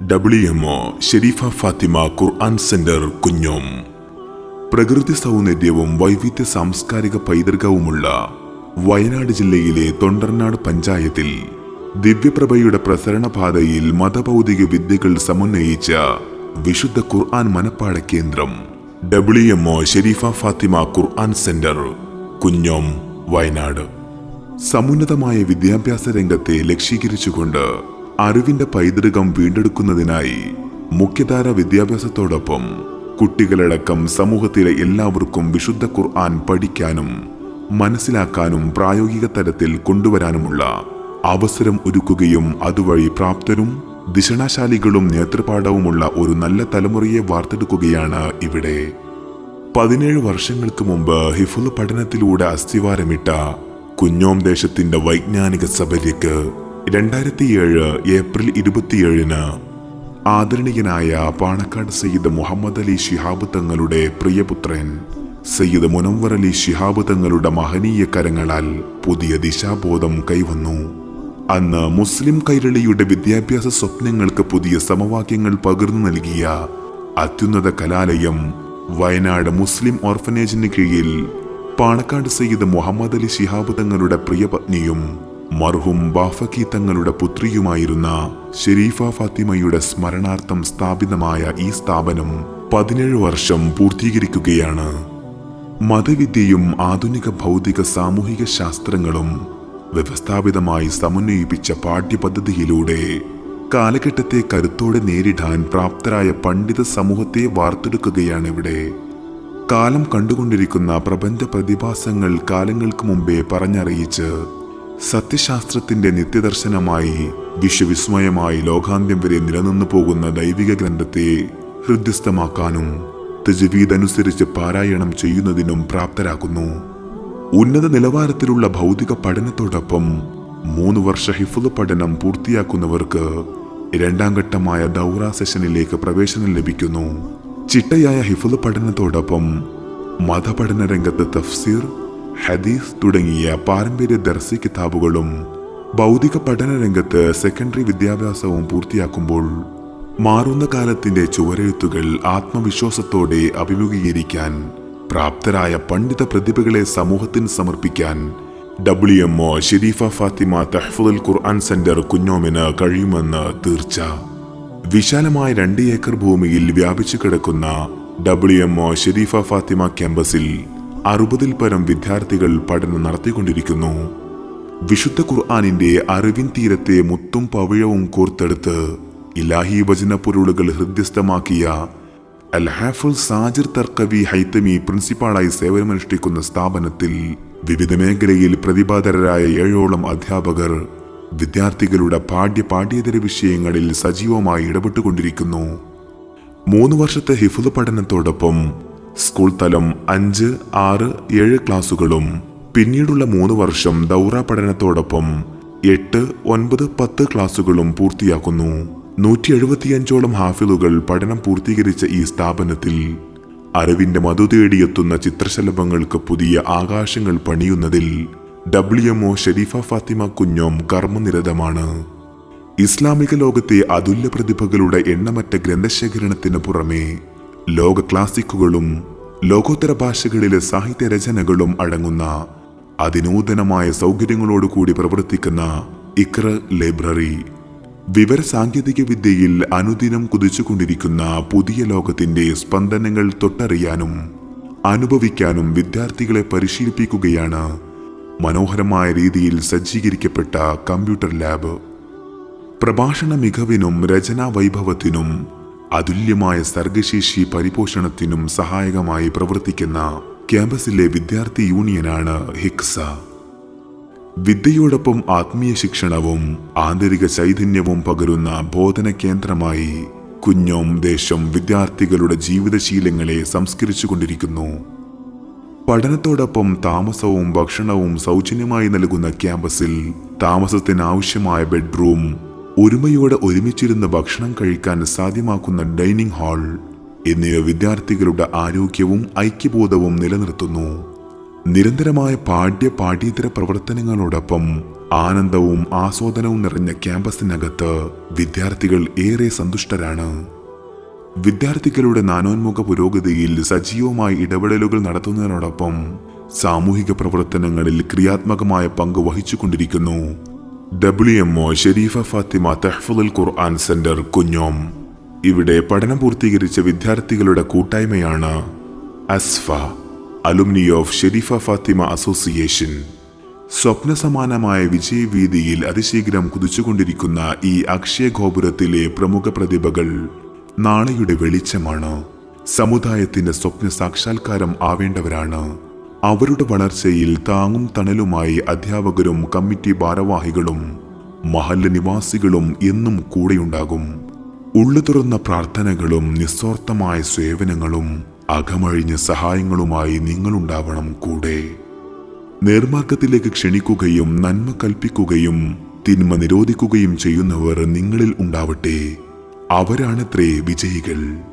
W MO Shareefa Fathima Quran centre Kunhom പ്രകൃതി സൗന്ദര്യവും വൈവിധ്യ സാംസ്കാരിക പൈതൃകവുമുള്ള വയനാട് ജില്ലയിലെ തൊണ്ടർനാട് പഞ്ചായത്തിൽ ദിവ്യപ്രഭയുടെ പ്രസരണപാതയിൽ മതഭൗതിക വിദ്യകൾ സമന്വയിച്ച വിശുദ്ധ ഖുർആൻ മനപ്പാട കേന്ദ്രം W MO Shareefa Fathima Quran centre Kunhom Wayanad. സമുന്നതമായ വിദ്യാഭ്യാസ രംഗത്തെ ലക്ഷീകരിച്ചുകൊണ്ട് അറിവിന്റെ പൈതൃകം വീണ്ടെടുക്കുന്നതിനായി മുഖ്യധാര വിദ്യാഭ്യാസത്തോടൊപ്പം കുട്ടികളടക്കം സമൂഹത്തിലെ എല്ലാവർക്കും വിശുദ്ധ ഖുർആൻ പഠിക്കാനും മനസ്സിലാക്കാനും പ്രായോഗിക തലത്തിൽ കൊണ്ടുവരാനുമുള്ള അവസരം ഒരുക്കുകയും അതുവഴി പ്രാപ്തരും ദിഷണാശാലികളും നേതൃപാഠവുമുള്ള ഒരു നല്ല തലമുറയെ വാർത്തെടുക്കുകയാണ് ഇവിടെ. പതിനേഴ് വർഷങ്ങൾക്ക് മുമ്പ് ഹിഫുൽ പഠനത്തിലൂടെ അസ്ഥിവാരമിട്ട കുഞ്ഞോം ദേശത്തിന്റെ വൈജ്ഞാനിക സബര്യക്ക് രണ്ടായിരത്തിയേഴ് ഏപ്രിൽ ഇരുപത്തിയേഴിന് ആദരണീയനായ പാണക്കാട് സയ്യിദ് മുഹമ്മദ് അലി ശിഹാബ് തങ്ങളുടെ പ്രിയപുത്രൻ സയ്യിദ് മുനവർ അലി ശിഹാബ് തങ്ങളുടെ മഹനീയ കരങ്ങളാൽ പുതിയ ദിശാബോധം കൈവന്നു. അന്ന് മുസ്ലിം കൈരളിയുടെ വിദ്യാഭ്യാസ സ്വപ്നങ്ങൾക്ക് പുതിയ സമവാക്യങ്ങൾ പകർന്നു നൽകിയ അത്യുന്നത കലാലയം വയനാട് മുസ്ലിം ഓർഫനേജിന് കീഴിൽ പാണക്കാട് സയ്യിദ് മുഹമ്മദ് അലി ശിഹാബ് തങ്ങളുടെ പ്രിയപത്നിയും മർഹും ബാഫക്കി തങ്ങളുടെ പുത്രിയുമായിരുന്ന ഷെരീഫ ഫാത്തിമയുടെ സ്മരണാർത്ഥം സ്ഥാപിതമായ ഈ സ്ഥാപനം പതിനേഴ് വർഷം പൂർത്തീകരിക്കുകയാണ്. മതവിദ്യയും ആധുനിക ഭൗതിക സാമൂഹിക ശാസ്ത്രങ്ങളും വ്യവസ്ഥാപിതമായി സമന്വയിപ്പിച്ച പാഠ്യപദ്ധതിയിലൂടെ കാലഘട്ടത്തെ കരുത്തോടെ നേരിടാൻ പ്രാപ്തരായ പണ്ഡിത സമൂഹത്തെ വാർത്തെടുക്കുകയാണ് ഇവിടെ. കാലം കണ്ടുകൊണ്ടിരിക്കുന്ന പ്രപഞ്ച പ്രതിഭാസങ്ങൾ കാലങ്ങൾക്ക് മുമ്പേ പറഞ്ഞറിയിച്ച് സത്യശാസ്ത്രത്തിന്റെ നിത്യദർശനമായി വിശ്വവിസ്മയമായി ലോകാന്ത്യം വരെ നിലനിന്നു പോകുന്ന ദൈവിക ഗ്രന്ഥത്തെ ഹൃദ്യസ്ഥമാക്കാനും തജ്വീദ് അനുസരിച്ച് പാരായണം ചെയ്യുന്നതിനും പ്രാപ്തരാക്കുന്നു ഉന്നത നിലവാരത്തിലുള്ള ഭൗതിക പഠനത്തോടൊപ്പം മൂന്ന് വർഷ ഹിഫുദ് പഠനം പൂർത്തിയാക്കുന്നവർക്ക് രണ്ടാം ഘട്ടമായ ദൗറ സെഷനിലേക്ക് പ്രവേശനം ലഭിക്കുന്നു. ചിട്ടയായ ഹിഫുദ് പഠനത്തോടൊപ്പം മതപഠന രംഗത്ത് തഫ്സീർ ഹദീസ് തുടങ്ങിയ പാരമ്പര്യ ദർസി കിതാബുകളും ഭൗതിക പഠന രംഗത്ത് സെക്കൻഡറി വിദ്യാഭ്യാസവും പൂർത്തിയാക്കുമ്പോൾ മാറുന്ന കാലത്തിന്റെ ചുവരെഴുത്തുകൾ ആത്മവിശ്വാസത്തോടെ അഭിമുഖീകരിക്കാൻ പ്രാപ്തരായ പണ്ഡിത പ്രതിഭകളെ സമൂഹത്തിന് സമർപ്പിക്കാൻ W MO Shareefa Fathima Tahful Quran centre കുഞ്ഞോമിന് കഴിയുമെന്ന് തീർച്ച. വിശാലമായ രണ്ട് ഏക്കർ ഭൂമിയിൽ വ്യാപിച്ചു കിടക്കുന്ന ഡബ്ല്യു എംഒ ഷെരീഫ ഫാത്തിമ ക്യാമ്പസിൽ അറുപതിൽ പരം വിദ്യാർത്ഥികൾ പഠനം നടത്തിക്കൊണ്ടിരിക്കുന്നു. വിശുദ്ധ ഖുർആാനിന്റെ അറിവിൻ തീരത്തെ മുത്തും പവിഴവും കോർത്തെടുത്ത് ഇലാഹി വചന പൊരുളുകൾ ഹൃദ്യസ്ഥമാക്കിയ അൽഹാഫുൽ സാജിർ തർക്കവി ഹൈത്തമി പ്രിൻസിപ്പാളായി സേവനമനുഷ്ഠിക്കുന്ന സ്ഥാപനത്തിൽ വിവിധ മേഖലയിൽ പ്രതിഭാതരായ ഏഴോളം അധ്യാപകർ വിദ്യാർത്ഥികളുടെ പാഠ്യ പാഠ്യേതര വിഷയങ്ങളിൽ സജീവമായി ഇടപെട്ടുകൊണ്ടിരിക്കുന്നു. മൂന്ന് വർഷത്തെ ഹിഫുദ് പഠനത്തോടൊപ്പം സ്കൂൾ തലം അഞ്ച് ആറ് ഏഴ് ക്ലാസുകളും പിന്നീടുള്ള മൂന്ന് വർഷം ദൗറ പഠനത്തോടൊപ്പം എട്ട് ഒൻപത് പത്ത് ക്ലാസുകളും പൂർത്തിയാക്കുന്നു. നൂറ്റി എഴുപത്തിയഞ്ചോളം ഹാഫിലുകൾ പഠനം പൂർത്തീകരിച്ച ഈ സ്ഥാപനത്തിൽ അറിവിന്റെ മധു തേടിയെത്തുന്ന ചിത്രശലഭങ്ങൾക്ക് പുതിയ ആകാശങ്ങൾ പണിയുന്നതിൽ ഡബ്ല്യു എംഒ ഷെരീഫ ഫാത്തിമ കുഞ്ഞോം കർമ്മനിരതമാണ്. ഇസ്ലാമിക ലോകത്തെ അതുല്യ പ്രതിഭകളുടെ എണ്ണമറ്റ ഗ്രന്ഥശേഖരണത്തിന് പുറമെ ലോക ക്ലാസിക്കുകളും ലോകോത്തര ഭാഷകളിലെ സാഹിത്യ രചനകളും അടങ്ങുന്ന അതിനൂതനമായ സൗകര്യങ്ങളോടുകൂടി പ്രവർത്തിക്കുന്ന ഇക്ര ലൈബ്രറി. വിവര സാങ്കേതിക വിദ്യയിൽ അനുദിനം കുതിച്ചുകൊണ്ടിരിക്കുന്ന പുതിയ ലോകത്തിന്റെ സ്പന്ദനങ്ങൾ തൊട്ടറിയാനും അനുഭവിക്കാനും വിദ്യാർത്ഥികളെ പരിശീലിപ്പിക്കുകയാണ് മനോഹരമായ രീതിയിൽ സജ്ജീകരിക്കപ്പെട്ട കമ്പ്യൂട്ടർ ലാബ്. പ്രഭാഷണ മികവിനും രചനാ വൈഭവത്തിനും അതുല്യമായ സർഗശേഷി പരിപോഷണത്തിനും സഹായകമായി പ്രവർത്തിക്കുന്ന ക്യാമ്പസിലെ വിദ്യാർത്ഥി യൂണിയനാണ് ഹിക്സ. വിദ്യയോടൊപ്പം ആത്മീയ ശിക്ഷണവും ആന്തരിക ചൈതന്യവും പകരുന്ന ബോധന കേന്ദ്രമായി കുഞ്ഞോം ദേശം വിദ്യാർത്ഥികളുടെ ജീവിതശീലങ്ങളെ സംസ്കരിച്ചുകൊണ്ടിരിക്കുന്നു. പഠനത്തോടൊപ്പം താമസവും ഭക്ഷണവും സൗജന്യമായി നൽകുന്ന ക്യാമ്പസിൽ താമസത്തിനാവശ്യമായ ബെഡ്റൂം ഒരുമയോടെ ഒരുമിച്ചിരുന്ന് ഭക്ഷണം കഴിക്കാൻ സാധ്യമാക്കുന്ന ഡൈനിങ് ഹാൾ എന്നിവ വിദ്യാർത്ഥികളുടെ ആരോഗ്യവും ഐക്യബോധവും നിലനിർത്തുന്നു. നിരന്തരമായ പാഠ്യ പാഠ്യേതര പ്രവർത്തനങ്ങളോടൊപ്പം ആനന്ദവും ആസ്വാദനവും നിറഞ്ഞ ക്യാമ്പസിനകത്ത് വിദ്യാർത്ഥികൾ ഏറെ സന്തുഷ്ടരാണ്. വിദ്യാർത്ഥികളുടെ നാനോന്മുഖ പുരോഗതിയിൽ സജീവമായി ഇടപെടലുകൾ നടത്തുന്നതിനോടൊപ്പം സാമൂഹിക പ്രവർത്തനങ്ങളിൽ ക്രിയാത്മകമായ പങ്ക് വഹിച്ചുകൊണ്ടിരിക്കുന്നു. W M O Shareefa Fathima Tahful Quran centre Kunhom. ഇവിടെ പഠനം പൂർത്തീകരിച്ച വിദ്യാർത്ഥികളുടെ കൂട്ടായ്മയാണ് ASFA alumni of Shareefa Fathima association. സ്വപ്നസമാനമായ വിജയവീതിയിൽ അതിശീഘ്രം കുതിച്ചുകൊണ്ടിരിക്കുന്ന ഈ അക്ഷയഗോപുരത്തിലെ പ്രമുഖ പ്രതിഭകൾ നാളെയുടെ വെളിച്ചമാണ്. സമുദായത്തിന്റെ സ്വപ്ന സാക്ഷാത്കാരം ആവേണ്ടവരാണ്. അവരുടെ വളർച്ചയിൽ താങ്ങും തണലുമായി അധ്യാപകരും കമ്മിറ്റി ഭാരവാഹികളും മഹല്ല നിവാസികളും എന്നും കൂടെയുണ്ടാകും. ഉള്ളു തുറന്ന പ്രാർത്ഥനകളും നിസ്വാർത്ഥമായ സേവനങ്ങളും അകമഴിഞ്ഞ സഹായങ്ങളുമായി നിങ്ങളുണ്ടാവണം കൂടെ. നേർമാർഗത്തിലേക്ക് ക്ഷണിക്കുകയും നന്മ കൽപ്പിക്കുകയും തിന്മ നിരോധിക്കുകയും ചെയ്യുന്നവർ നിങ്ങളിൽ ഉണ്ടാവട്ടെ. അവരാണത്രേ വിജയികൾ.